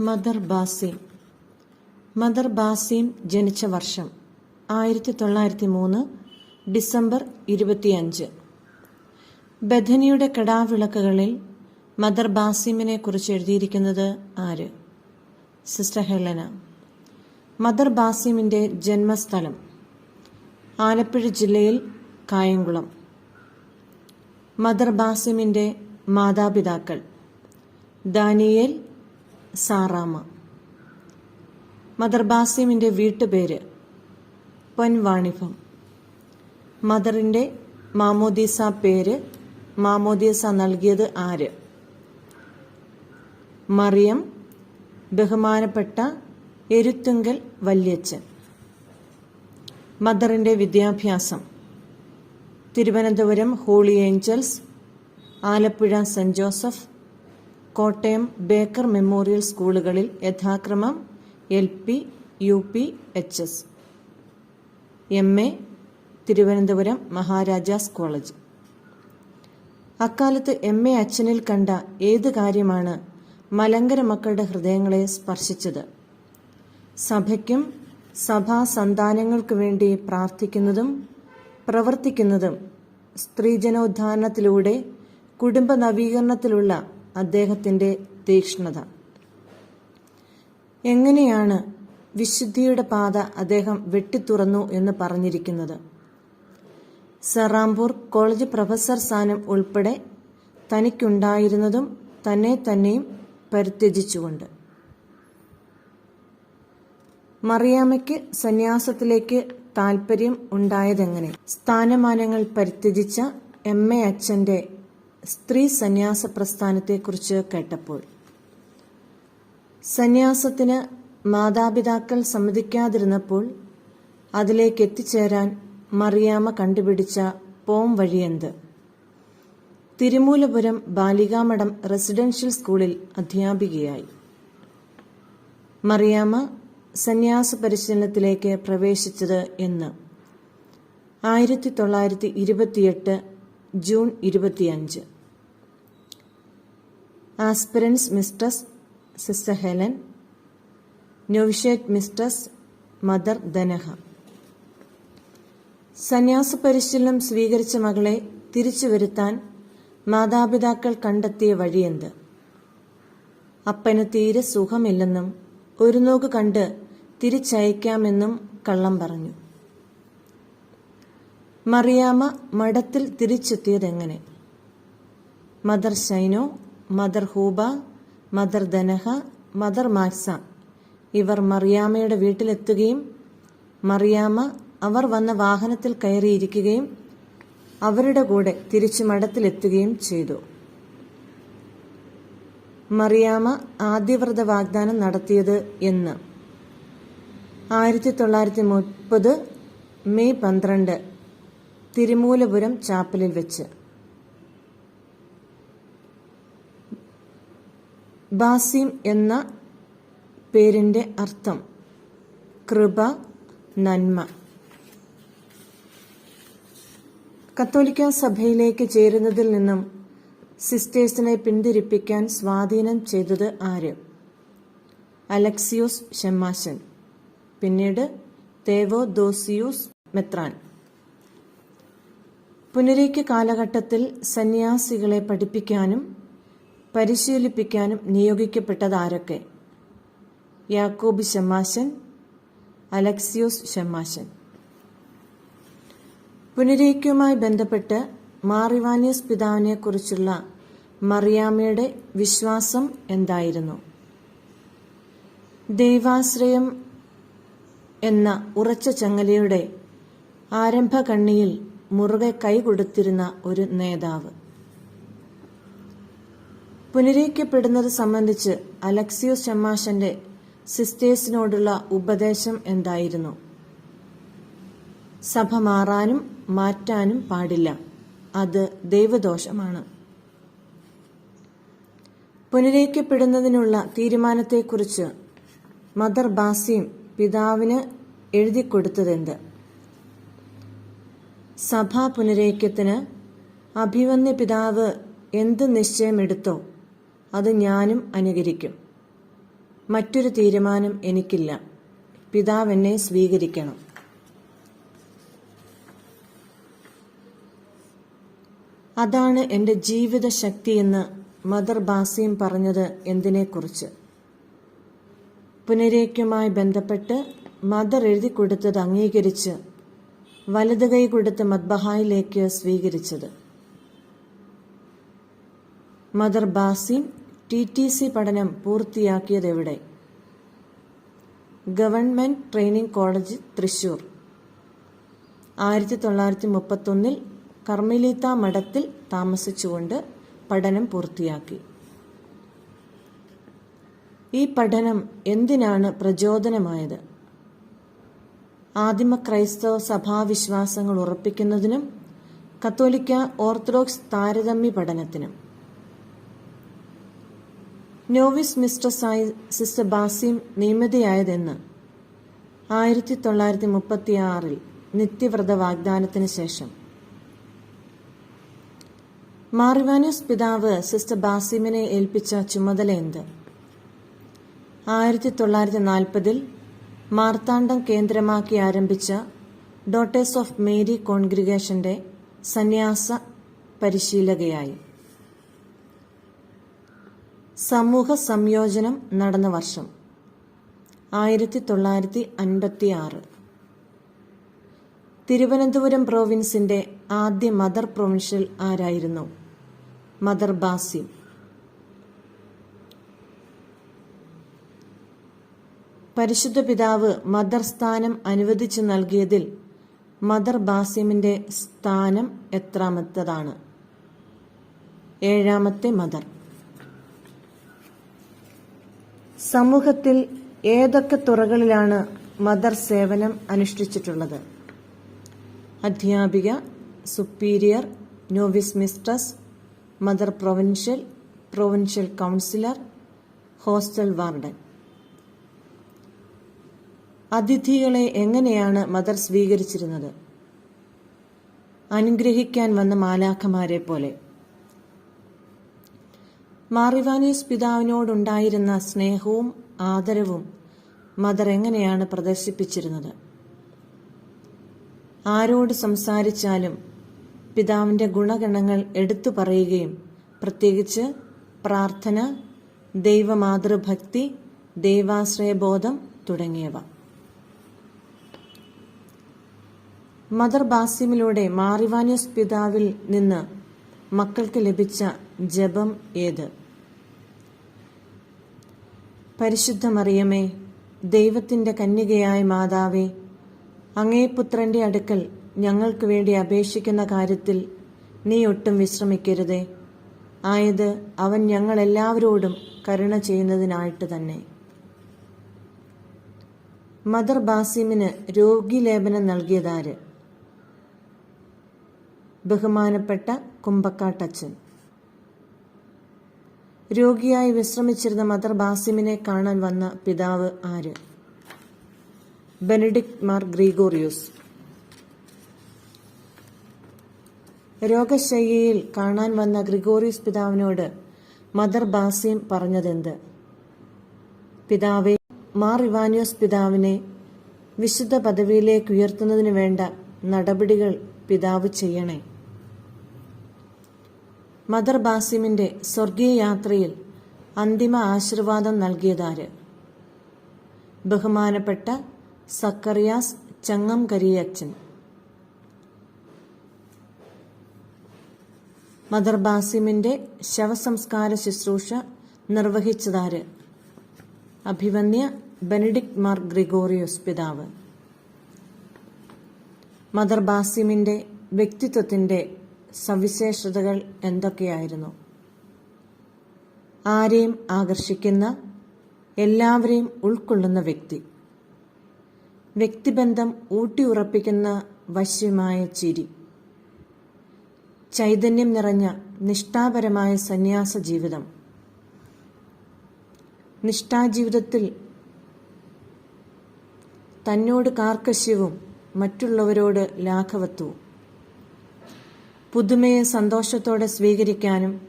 Mother Basim. Mother Basim ജനിച്ച വർഷം ആയിരത്തി തൊള്ളായിരത്തി മൂന്ന് ഡിസംബർ ഇരുപത്തിയഞ്ച്. ബഥനിയുടെ കടാവിളക്കുകളിൽ മദർ ബാസിമിനെ കുറിച്ച് എഴുതിയിരിക്കുന്നത് ആര്? Sister Helena. മദർ ബാസിമിന്റെ ജന്മസ്ഥലം ആലപ്പുഴ ജില്ലയിൽ കായംകുളം. മദർ ബാസിമിന്റെ മാതാപിതാക്കൾ ദാനിയേൽ സാറാമ. മദർ ബാസിമിന്റെ വീട്ടുപേര് പൊൻവാണിഭം. മദറിന്റെ മാമോദീസ പേര് മാമോദീസ നൽകിയത് ആര്? മറിയം ബഹുമാനപ്പെട്ട എരുത്തുങ്കൽ വല്യച്ഛൻ. മദറിന്റെ വിദ്യാഭ്യാസം Thiruvananthapuram holy angels Alappuzha saint Joseph Kottayam Baker memorial സ്കൂളുകളിൽ യഥാക്രമം L P U P H S. M A Thiruvananthapuram Maharajas college. അക്കാലത്ത് എം എ അച്ഛനിൽ കണ്ട ഏത് കാര്യമാണ് മലങ്കര മക്കളുടെ ഹൃദയങ്ങളെ സ്പർശിച്ചത്? സഭയ്ക്കും സഭാ സന്താനങ്ങൾക്കു വേണ്ടി പ്രാർത്ഥിക്കുന്നതും പ്രവർത്തിക്കുന്നതും സ്ത്രീജനോദ്ധാരണത്തിലൂടെ കുടുംബ നവീകരണത്തിലുള്ള അദ്ദേഹത്തിന്റെ തീക്ഷ്ണത. എങ്ങനെയാണ് വിശുദ്ധിയുടെ പാത അദ്ദേഹം വെട്ടിത്തുറന്നു എന്ന് പറഞ്ഞിരിക്കുന്നത്? സറാംപൂർ കോളേജ് പ്രൊഫസർ സ്ഥാനം ഉൾപ്പെടെ തനിക്കുണ്ടായിരുന്നതും തന്നെ തന്നെയും പരിത്യജിച്ചുകൊണ്ട്. മറിയാമ്മയ്ക്ക് സന്യാസത്തിലേക്ക് താൽപ്പര്യം ഉണ്ടായതെങ്ങനെ? സ്ഥാനമാനങ്ങൾ പരിത്യജിച്ച എം എ അച്ഛന്റെ സ്ത്രീ സന്യാസ പ്രസ്ഥാനത്തെക്കുറിച്ച് കേട്ടപ്പോൾ. സന്യാസത്തിന് മാതാപിതാക്കൾ സമ്മതിക്കാതിരുന്നപ്പോൾ അതിലേക്ക് എത്തിച്ചേരാൻ മറിയാമ്മ കണ്ടുപിടിച്ച പോം വഴിയെന്ത്? തിരുമൂലപുരം ബാലികാമഠം റെസിഡൻഷ്യൽ സ്കൂളിൽ അധ്യാപികയായി. മറിയാമ്മ സന്യാസ പരിശീലനത്തിലേക്ക് പ്രവേശിച്ചത് എന്ന്. ആയിരത്തി തൊള്ളായിരത്തി ഇരുപത്തിയെട്ട് ജൂൺ ഇരുപത്തിയഞ്ച്. Aspirants mistress sister Helen novitiate mistress mother ധനഹ. സന്യാസ പരിശീലനം സ്വീകരിച്ച മകളെ തിരിച്ചു വരുത്താൻ മാതാപിതാക്കൾ കണ്ടെത്തിയ വഴിയെന്ത് അപ്പന് തീരെ സുഖമില്ലെന്നും ഒരു നോക്ക് കണ്ട് തിരിച്ചയക്കാമെന്നും കള്ളം പറഞ്ഞു. മറിയാമ്മ മഠത്തിൽ തിരിച്ചെത്തിയതെങ്ങനെ? മദർ ഷൈനോ മദർ ഹൂബ മദർ ധനഹ മദർ മാക്സ. ഇവർ മറിയാമയുടെ വീട്ടിലെത്തുകയും മറിയാമ അവർ വന്ന വാഹനത്തിൽ കയറിയിരിക്കുകയും അവരുടെ കൂടെ തിരിച്ചു മഠത്തിലെത്തുകയും ചെയ്തു. മറിയാമ ആദ്യവ്രത വാഗ്ദാനം നടത്തിയത് എന്ന്. ആയിരത്തി തൊള്ളായിരത്തി മുപ്പത് മെയ് പന്ത്രണ്ട് തിരുമൂലപുരം ചാപ്പലിൽ വെച്ച്. ബാസിം എന്ന പേരിന്റെ അർത്ഥം കൃപ നന്മ. കത്തോലിക്ക സഭയിലേക്ക് ചേരുന്നതിൽ നിന്നും സിസ്റ്റേഴ്സിനെ പിന്തിരിപ്പിക്കാൻ സ്വാധീനം ചെയ്തത് ആര്? അലക്സിയോസ് ഷെമാശൻ പിന്നീട് തേവോ ദോസിയൂസ് മെത്രാൻ. പുനരേക്യ കാലഘട്ടത്തിൽ സന്യാസികളെ പഠിപ്പിക്കാനും പരിശീലിപ്പിക്കാനും നിയോഗിക്കപ്പെട്ടതാരൊക്കെ? യാക്കോബ് ശമാശൻ അലക്സിയോസ് ശമാശൻ. പുനരേക്കുമായി ബന്ധപ്പെട്ട് മാറിവാനിയസ് പിതാവിനെക്കുറിച്ചുള്ള മറിയാമ്മയുടെ വിശ്വാസം എന്തായിരുന്നു? ദൈവാശ്രയം എന്ന ഉറച്ച ചങ്ങലയുടെ ആരംഭകണ്ണിയിൽ മുറുകെ കൈകൊടുത്തിരുന്ന ഒരു നേതാവ്. പുനരീക്കപ്പെടുന്നത് സംബന്ധിച്ച് അലക്സിയോസ് ഷമാഷന്റെ സിസ്റ്റേഴ്സിനോടുള്ള ഉപദേശം എന്തായിരുന്നു? സഭ മാറാനും മാറ്റാനും പാടില്ല. അത് ദൈവദോഷമാണ്. പുനരേക്കപ്പെടുന്നതിനുള്ള തീരുമാനത്തെക്കുറിച്ച് മദർ ബാസിയും പിതാവിന് എഴുതിക്കൊടുത്തതെന്ത്? സഭാ പുനരേക്യത്തിന് അഭിവന്യ പിതാവ് എന്ത് നിശ്ചയമെടുത്തോ അത് ഞാനും അനുകരിക്കും. മറ്റൊരു തീരുമാനം എനിക്കില്ല. പിതാവ് എന്നെ സ്വീകരിക്കണം. അതാണ് എന്റെ ജീവിത ശക്തിയെന്ന് മദർ ബാസിയും പറഞ്ഞത് എന്തിനെക്കുറിച്ച്? പുനരേക്കുമായി ബന്ധപ്പെട്ട് മദർ എഴുതി കൊടുത്തത് അംഗീകരിച്ച് വലത് കൈ കൊടുത്ത് മദ്ബഹായിലേക്ക് സ്വീകരിച്ചത്. മദർ ബാസിം ടി ടി സി പഠനം പൂർത്തിയാക്കിയതെവിടെ? Government training college Thrissur. ആയിരത്തി തൊള്ളായിരത്തി മുപ്പത്തൊന്നിൽ കർമ്മിലീത്ത മഠത്തിൽ താമസിച്ചുകൊണ്ട് പഠനം പൂർത്തിയാക്കി. ഈ പഠനം എന്തിനാണ് പ്രചോദനമായത്? ആദിമ ക്രൈസ്തവ സഭാവിശ്വാസങ്ങൾ ഉറപ്പിക്കുന്നതിനും കത്തോലിക്ക ഓർത്തഡോക്സ് താരതമ്യ പഠനത്തിനും. നോവിസ് മിസ്ട്രസായി സിസ്റ്റർ ബാസിം നിയമിതയായതെന്ന് ആയിരത്തി തൊള്ളായിരത്തി മുപ്പത്തി ആറിൽ നിത്യവ്രത വാഗ്ദാനത്തിന് ശേഷം. മാറിവാനൂസ് പിതാവ് സിസ്റ്റർ ബാസിമിനെ ഏൽപ്പിച്ച ചുമതല എന്ത് ആയിരത്തി തൊള്ളായിരത്തി നാൽപ്പതിൽ മാർത്താണ്ഡം കേന്ദ്രമാക്കി ആരംഭിച്ച ഡോട്ടേഴ്സ് ഓഫ് മേരി കോൺഗ്രിഗേഷന്റെ സന്യാസ പരിശീലകയായി. സമൂഹ സംയോജനം നടന്ന വർഷം ആയിരത്തി തൊള്ളായിരത്തി അൻപത്തി ആറ് തിരുവനന്തപുരം പ്രോവിൻസിന്റെ ആദ്യ മദർ പ്രൊവിൻഷ്യൽ ആരായിരുന്നു? മദർ ബാസിം പരിശുദ്ധ പിതാവ് മദർ സ്ഥാനം അനുവദിച്ചു നൽകിയതിൽ മദർ ബാസിമിന്റെ സ്ഥാനം എത്രാമത്തതാണ്. ഏഴാമത്തെ മദർ. സമൂഹത്തിൽ ഏതൊക്കെ തുറകളിലാണ് മദർ സേവനം അനുഷ്ഠിച്ചിട്ടുള്ളത്? അധ്യാപിക superior novice mistress mother provincial provincial councillor hostel warden. അതിഥികളെ എങ്ങനെയാണ് മദർ സ്വീകരിച്ചിരുന്നത്? അനുഗ്രഹിക്കാൻ വന്ന മാലാഖമാരെ പോലെ. മാറിവാനീസ് പിതാവിനോടുണ്ടായിരുന്ന സ്നേഹവും ആദരവും മദർ എങ്ങനെയാണ് പ്രദർശിപ്പിച്ചിരുന്നത്? ആരോട് സംസാരിച്ചാലും പിതാവിന്റെ ഗുണഗണങ്ങൾ എടുത്തു പറയുകയും പ്രത്യേകിച്ച് പ്രാർത്ഥന ദൈവമാതൃഭക്തി ദൈവാശ്രയബോധം തുടങ്ങിയവ. മദർ ബാസിമിലൂടെ മാറിവാനിയസ് പിതാവിൽ നിന്ന് മക്കൾക്ക് ലഭിച്ച ജപം ഏത്? പരിശുദ്ധ മറിയമേ ദൈവത്തിന്റെ കന്യകയായ മാതാവേ അങ്ങേ പുത്രന്റെ അടുക്കൽ ഞങ്ങൾക്ക് വേണ്ടി അപേക്ഷിക്കുന്ന കാര്യത്തിൽ നീ ഒട്ടും വിശ്രമിക്കരുതേ. ആയത് അവൻ ഞങ്ങളെല്ലാവരോടും കരുണ ചെയ്യുന്നതിനായിട്ട് തന്നെ. മദർ ബാസിമിന് രോഗിലേപനം നൽകിയതാര്? ബഹുമാനപ്പെട്ട കുമ്പക്കാട്ടച്ചൻ രോഗിയായി വിശ്രമിച്ചിരുന്ന മദർ ബാസിമിനെ കാണാൻ വന്ന പിതാവ് ആര്? ബെനഡിക്ട് മാർ ഗ്രീഗോറിയൂസ്. രോഗശയ്യയിൽ കാണാൻ വന്ന ഗ്രിഗോറിയസ് പിതാവിനോട് മദർ ബാസിം പറഞ്ഞതെന്ത്? പിതാവെ മാർ ഇവാനിയോസ് പിതാവിനെ വിശുദ്ധ പദവിയിലേക്ക് ഉയർത്തുന്നതിന് വേണ്ട നടപടികൾ പിതാവ് ചെയ്യണേ. മദർ ബാസിമിന്റെ സ്വർഗീയ യാത്രയിൽ അന്തിമ ആശീർവാദം നൽകിയതാര്? ബഹുമാനപ്പെട്ട സക്കറിയാസ് ചങ്ങം കരിയച്ചൻ മദർ ബാസിമിന്റെ ശവസംസ്കാര ശുശ്രൂഷ നിർവഹിച്ചതാര്? അഭിവന്യ ബെനഡിക്ട് മാർ ഗ്രിഗോറിയോസ് പിതാവ്. മദർ ബാസിമിന്റെ വ്യക്തിത്വത്തിന്റെ സവിശേഷതകൾ എന്തൊക്കെയായിരുന്നു? ആരെയും ആകർഷിക്കുന്ന എല്ലാവരെയും ഉൾക്കൊള്ളുന്ന വ്യക്തി. വ്യക്തിബന്ധം ഊട്ടിയുറപ്പിക്കുന്ന വശ്യമായ ചിരി. ചൈതന്യം നിറഞ്ഞ നിഷ്ഠാപരമായ സന്യാസ ജീവിതം. നിഷ്ഠാജീവിതത്തിൽ തന്നോട് കാർക്കശ്യവും മറ്റുള്ളവരോട് ലാഘവത്വവും. പുതുമയെ സന്തോഷത്തോടെ സ്വീകരിക്കാനും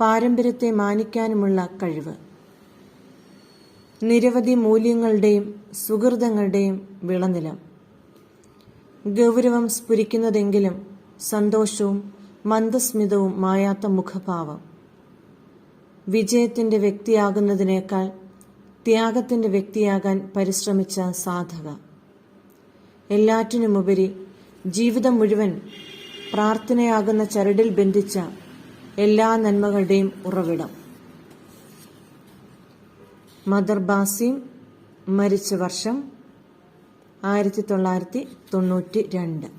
പാരമ്പര്യത്തെ മാനിക്കാനുമുള്ള കഴിവ്. നിരവധി മൂല്യങ്ങളുടെയും സുഹൃതങ്ങളുടെയും വിളനിലം. ഗൗരവം സ്ഫുരിക്കുന്നതെങ്കിലും സന്തോഷവും മന്ദസ്മിതവും മായാത്ത മുഖഭാവം. വിജയത്തിന്റെ വ്യക്തിയാകുന്നതിനേക്കാൾ ത്യാഗത്തിന്റെ വ്യക്തിയാകാൻ പരിശ്രമിച്ച സാധക. എല്ലാറ്റിനുമുപരി ജീവിതം മുഴുവൻ പ്രാർത്ഥനയാകുന്ന ചരടിൽ ബന്ധിച്ച എല്ലാ നന്മകളുടെയും ഉറവിടം. മദർ ബാസിം മരിച്ച വർഷം ആയിരത്തി തൊള്ളായിരത്തി തൊണ്ണൂറ്റി രണ്ട്.